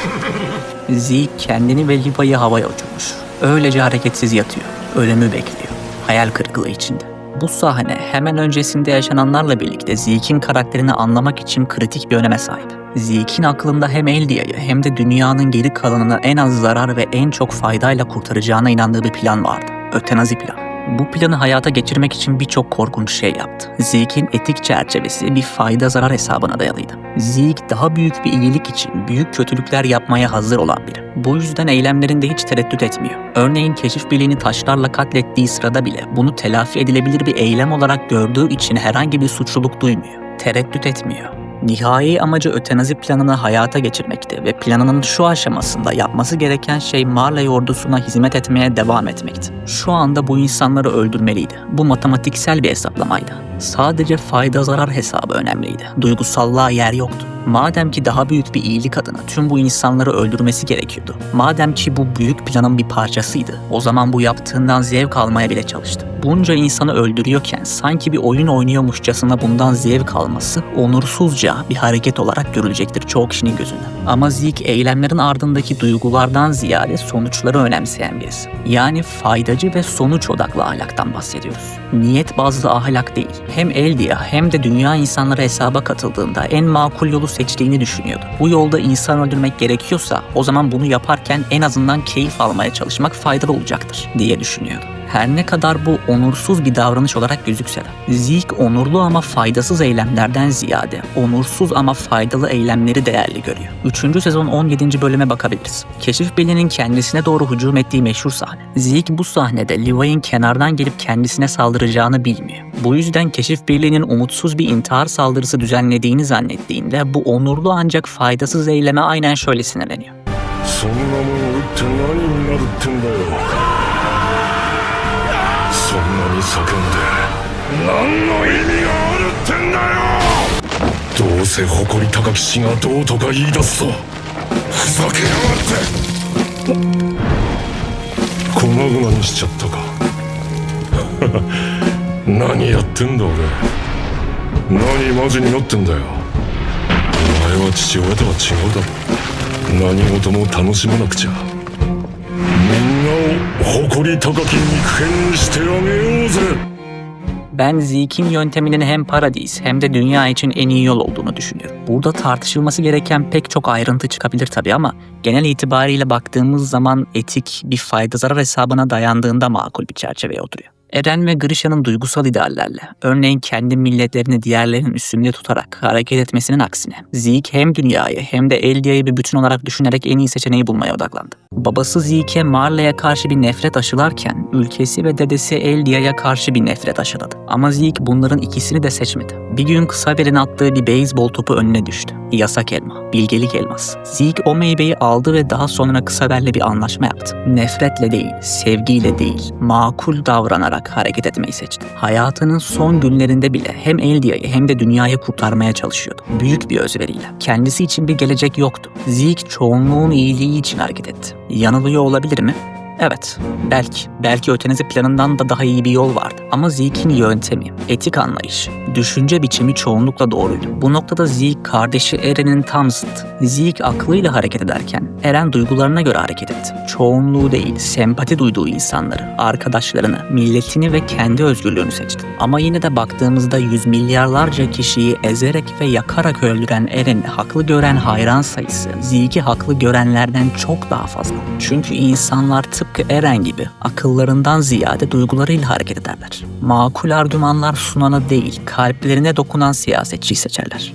Zeke kendini ve Liva'yı havaya uçurmuş. Öylece hareketsiz yatıyor. Ölümü bekliyor. Hayal kırıklığı içinde. Bu sahne hemen öncesinde yaşananlarla birlikte Zeke'in karakterini anlamak için kritik bir öneme sahip. Zeke'in aklında hem Eldia'yı hem de dünyanın geri kalanını en az zarar ve en çok faydayla kurtaracağına inandığı bir plan vardı. Ötenazi planı. Bu planı hayata geçirmek için birçok korkunç şey yaptı. Zeke'in etik çerçevesi bir fayda zarar hesabına dayalıydı. Zeke daha büyük bir iyilik için büyük kötülükler yapmaya hazır olan biri. Bu yüzden eylemlerinde hiç tereddüt etmiyor. Örneğin keşif birliğini taşlarla katlettiği sırada bile bunu telafi edilebilir bir eylem olarak gördüğü için herhangi bir suçluluk duymuyor. Tereddüt etmiyor. Nihai amacı ötenazi planını hayata geçirmekti ve planının şu aşamasında yapması gereken şey Marley ordusuna hizmet etmeye devam etmekti. Şu anda bu insanları öldürmeliydi. Bu matematiksel bir hesaplamaydı. Sadece fayda zarar hesabı önemliydi. Duygusallığa yer yoktu. Madem ki daha büyük bir iyilik adına tüm bu insanları öldürmesi gerekiyordu. Madem ki bu büyük planın bir parçasıydı. O zaman bu yaptığından zevk almaya bile çalıştı. Bunca insanı öldürüyorken sanki bir oyun oynuyormuşçasına bundan zevk alması onursuzca bir hareket olarak görülecektir çoğu kişinin gözünden. Ama Zeke eylemlerin ardındaki duygulardan ziyade sonuçları önemseyen birisi. Yani faydacı ve sonuç odaklı ahlaktan bahsediyoruz. Niyet bazlı ahlak değil. Hem Eldia hem de dünya insanları hesaba katıldığında en makul yolu seçtiğini düşünüyordu. Bu yolda insan öldürmek gerekiyorsa o zaman bunu yaparken en azından keyif almaya çalışmak faydalı olacaktır diye düşünüyordu. Her ne kadar bu onursuz bir davranış olarak gözükse de Zeke onurlu ama faydasız eylemlerden ziyade onursuz ama faydalı eylemleri değerli görüyor. 3. sezon 17. bölüme bakabiliriz. Keşif Birliği'nin kendisine doğru hücum ettiği meşhur sahne. Zeke bu sahnede Levi'nin kenardan gelip kendisine saldıracağını bilmiyor. Bu yüzden Keşif Birliği'nin umutsuz bir intihar saldırısı düzenlediğini zannettiğinde bu onurlu ancak faydasız eyleme aynen şöyle sinirleniyor. そんなに叫んで。何の意味があるってんだよ！どうせ誇り高き死がどうとか言い出すとふざけやがって！粉々にしちゃったか。何やってんだ俺。何マジになってんだよ。お前は父親とは違うだろ。何事も楽しまなくちゃ。誇り高き肉片にしてあげようぜ Ben Zeke'in yönteminin hem Paradis hem de dünya için en iyi yol olduğunu düşünüyorum. Burada tartışılması gereken pek çok ayrıntı çıkabilir tabii ama genel itibariyle baktığımız zaman etik bir fayda zarar hesabına dayandığında makul bir çerçeveye oturuyor. Eren ve Grisha'nın duygusal ideallerle, örneğin kendi milletlerini diğerlerinin üstünde tutarak hareket etmesinin aksine, Zeke hem dünyayı hem de Eldia'yı bir bütün olarak düşünerek en iyi seçeneği bulmaya odaklandı. Babası Zeke'e Marley'e karşı bir nefret aşılarken, ülkesi ve dedesi Eldia'ya karşı bir nefret aşıladı. Ama Zeke bunların ikisini de seçmedi. Bir gün kısa belin attığı bir beyzbol topu önüne düştü. Yasak elma, bilgelik elması. Zeke o meyveyi aldı ve daha sonra kısa belle bir anlaşma yaptı. Nefretle değil, sevgiyle değil, makul davranarak hareket etmeyi seçti. Hayatının son günlerinde bile hem Eldia'yı hem de dünyayı kurtarmaya çalışıyordu. Büyük bir özveriyle. Kendisi için bir gelecek yoktu. Zeke çoğunluğun iyiliği için hareket etti. Yanılıyor olabilir mi? Evet, belki. Belki ötenizi planından da daha iyi bir yol vardı. Ama Zeke'in yöntemi, etik anlayışı, düşünce biçimi çoğunlukla doğruydu. Bu noktada Zeke kardeşi Eren'in tam zıttı. Zeke aklıyla hareket ederken Eren duygularına göre hareket etti. Çoğunluğu değil, sempati duyduğu insanları, arkadaşlarını, milletini ve kendi özgürlüğünü seçti. Ama yine de baktığımızda yüz milyarlarca kişiyi ezerek ve yakarak öldüren Eren'i haklı gören hayran sayısı Zeke'i haklı görenlerden çok daha fazla. Çünkü insanlar tıpkı Eren gibi akıllarından ziyade duygularıyla hareket ederler. Makul argümanlar sunana değil, kalplerine dokunan siyasetçiyi seçerler.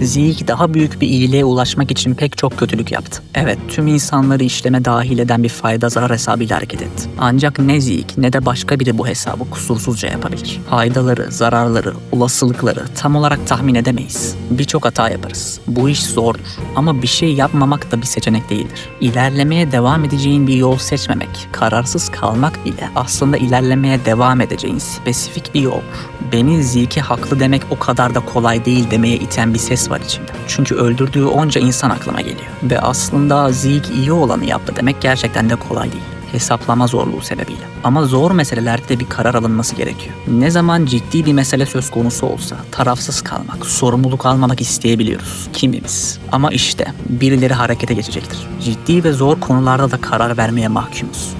Zeke daha büyük bir iyiliğe ulaşmak için pek çok kötülük yaptı. Evet, tüm insanları işleme dahil eden bir fayda zarar hesabıyla hareket etti. Ancak ne Zeke ne de başka biri bu hesabı kusursuzca yapabilir. Faydaları, zararları, olasılıkları tam olarak tahmin edemeyiz. Birçok hata yaparız. Bu iş zordur. Ama bir şey yapmamak da bir seçenek değildir. İlerlemeye devam edeceğin bir yol seçmemek, kararsız kalmak bile aslında ilerlemeye devam edeceğin spesifik bir yoldur. Beni Zeke haklı demek o kadar da kolay değil demeye iten bir ses var içimde. Çünkü öldürdüğü onca insan aklıma geliyor. Ve aslında Zeke iyi olanı yaptı demek gerçekten de kolay değil. hesaplama zorluğu sebebiyle. Ama zor meselelerde de bir karar alınması gerekiyor. Ne zaman ciddi bir mesele söz konusu olsa tarafsız kalmak, sorumluluk almamak isteyebiliyoruz. Kimimiz. Ama işte birileri harekete geçecektir. Ciddi ve zor konularda da karar vermeye mahkumuz.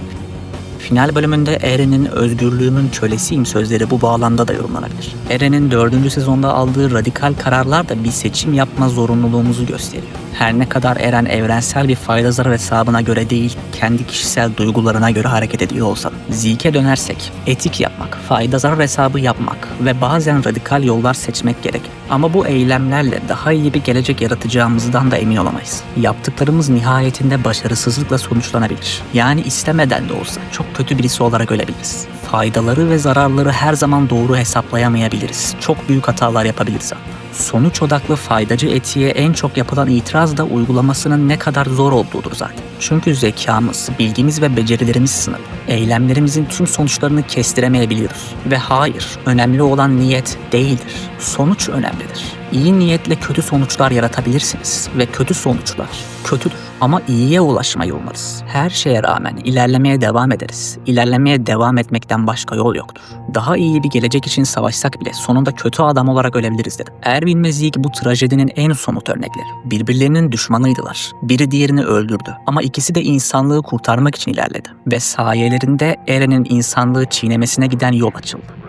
Final bölümünde Eren'in özgürlüğümün kölesiyim sözleri bu bağlamda da yorumlanabilir. Eren'in dördüncü sezonda aldığı radikal kararlar da bir seçim yapma zorunluluğumuzu gösteriyor. Her ne kadar Eren evrensel bir fayda zarar hesabına göre değil, kendi kişisel duygularına göre hareket ediyor olsa da. Zeke'e dönersek, etik yapmak, fayda zarar hesabı yapmak ve bazen radikal yollar seçmek gerek. Ama bu eylemlerle daha iyi bir gelecek yaratacağımızdan da emin olamayız. Yaptıklarımız nihayetinde başarısızlıkla sonuçlanabilir. Yani istemeden de olsa çok kötü birisi olarak ölebiliriz. Faydaları ve zararları her zaman doğru hesaplayamayabiliriz. Çok büyük hatalar yapabiliriz. Sonuç odaklı faydacı etiğe en çok yapılan itiraz da uygulamasının ne kadar zor olduğudur zaten. Çünkü zekamız, bilgimiz ve becerilerimiz sınırlı. Eylemlerimizin tüm sonuçlarını kestiremeyebiliyoruz. Ve hayır, önemli olan niyet değildir. Sonuç önemlidir. İyi niyetle kötü sonuçlar yaratabilirsiniz ve kötü sonuçlar kötüdür. Ama iyiye ulaşmayı umlarız. Her şeye rağmen ilerlemeye devam ederiz. İlerlemeye devam etmekten başka yol yoktur. Daha iyi bir gelecek için savaşsak bile sonunda kötü adam olarak ölebiliriz dedim. Erwin ve Zeke bu trajedinin en somut örnekleri. Birbirlerinin düşmanıydılar. Biri diğerini öldürdü. Ama ikisi de insanlığı kurtarmak için ilerledi. Ve sayelerinde Eren'in insanlığı çiğnemesine giden yol açıldı.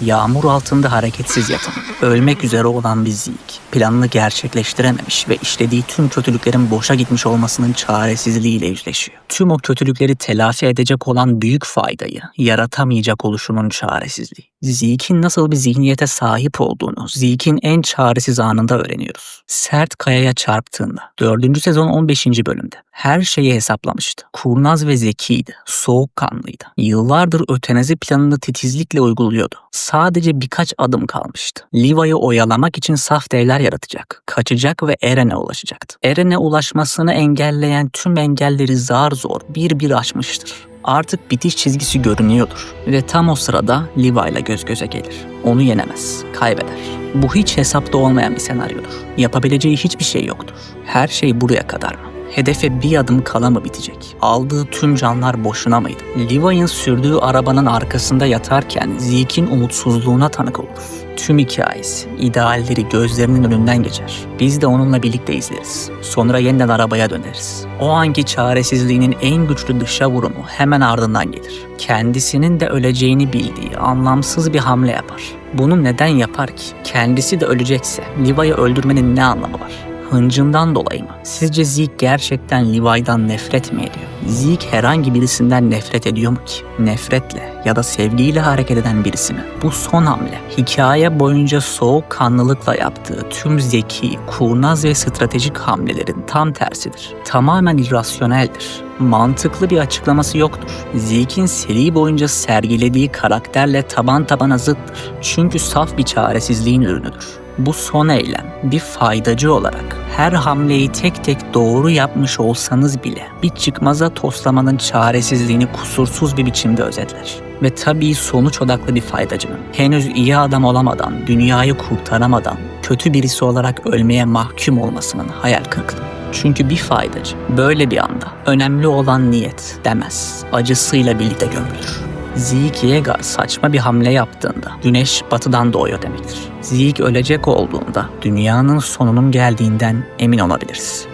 Yağmur altında hareketsiz yatan, ölmek üzere olan bir Zeke, planını gerçekleştirememiş ve işlediği tüm kötülüklerin boşa gitmiş olmasının çaresizliğiyle yüzleşiyor. Tüm o kötülükleri telafi edecek olan büyük faydayı yaratamayacak oluşunun çaresizliği. Zeke'in nasıl bir zihniyete sahip olduğunu Zeke'in en çaresiz anında öğreniyoruz. Sert kayaya çarptığında 4. sezon 15. bölümde her şeyi hesaplamıştı. Kurnaz ve zekiydi. Soğukkanlıydı. Yıllardır ötenazi planını titizlikle uyguluyordu. Sadece birkaç adım kalmıştı. Liva'yı oyalamak için saf devler yaratacak. Kaçacak ve Eren'e ulaşacaktı. Eren'e ulaşmasını engelleyen tüm engelleri zar zor bir bir aşmıştır. Artık bitiş çizgisi görünüyordur ve tam o sırada Liva ile göz göze gelir. Onu yenemez, kaybeder. Bu hiç hesapta olmayan bir senaryodur. Yapabileceği hiçbir şey yoktur. Her şey buraya kadar mı? Hedefe bir adım kala mı bitecek? Aldığı tüm canlar boşuna mıydı? Levi'nin sürdüğü arabanın arkasında yatarken Zeke'in umutsuzluğuna tanık oluruz. Tüm hikayesi, idealleri gözlerinin önünden geçer. Biz de onunla birlikte izleriz. Sonra yeniden arabaya döneriz. O anki çaresizliğinin en güçlü dışa vurumu hemen ardından gelir. Kendisinin de öleceğini bildiği anlamsız bir hamle yapar. Bunu neden yapar ki? Kendisi de ölecekse Liva'yı öldürmenin ne anlamı var? Hıncından dolayı mı? Sizce Zeke gerçekten Levi'dan nefret mi ediyor? Zeke herhangi birisinden nefret ediyor mu ki? Nefretle ya da sevgiyle hareket eden birisi mi? Bu son hamle hikaye boyunca soğuk kanlılıkla yaptığı tüm zeki, kurnaz ve stratejik hamlelerin tam tersidir. Tamamen irrasyoneldir. Mantıklı bir açıklaması yoktur. Zeke'in seri boyunca sergilediği karakterle taban tabana zıttır. Çünkü saf bir çaresizliğin ürünüdür. Bu son eylem bir faydacı olarak her hamleyi tek tek doğru yapmış olsanız bile bir çıkmaza toslamanın çaresizliğini kusursuz bir biçimde özetler. Ve tabii sonuç odaklı bir faydacının henüz iyi adam olamadan, dünyayı kurtaramadan kötü birisi olarak ölmeye mahkum olmasının hayal kırıklığı. Çünkü bir faydacı böyle bir anda önemli olan niyet demez. Acısıyla birlikte gömülür. Zeke Yeager saçma bir hamle yaptığında güneş batıdan doğuyor demektir. Zeke ölecek olduğunda dünyanın sonunun geldiğinden emin olabiliriz.